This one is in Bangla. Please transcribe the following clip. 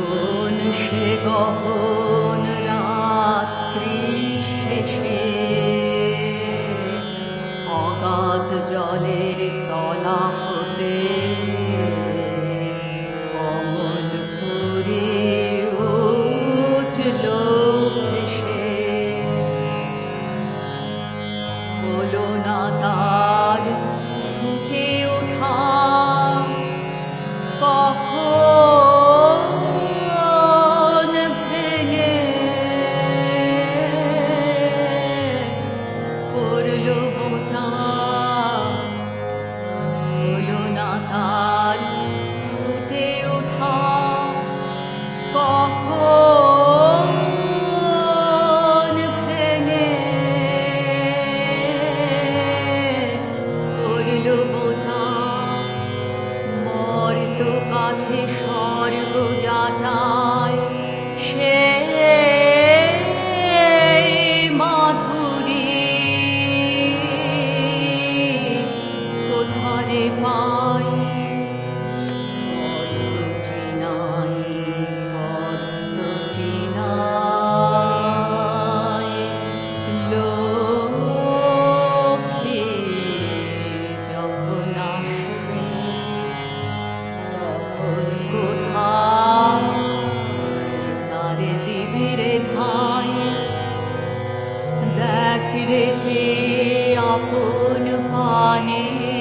কোন সে গহন রাত্রি শেষে অগাধ জলের তলা হতে কাছে স্বর্গ যা যা যে আপন প্রাণের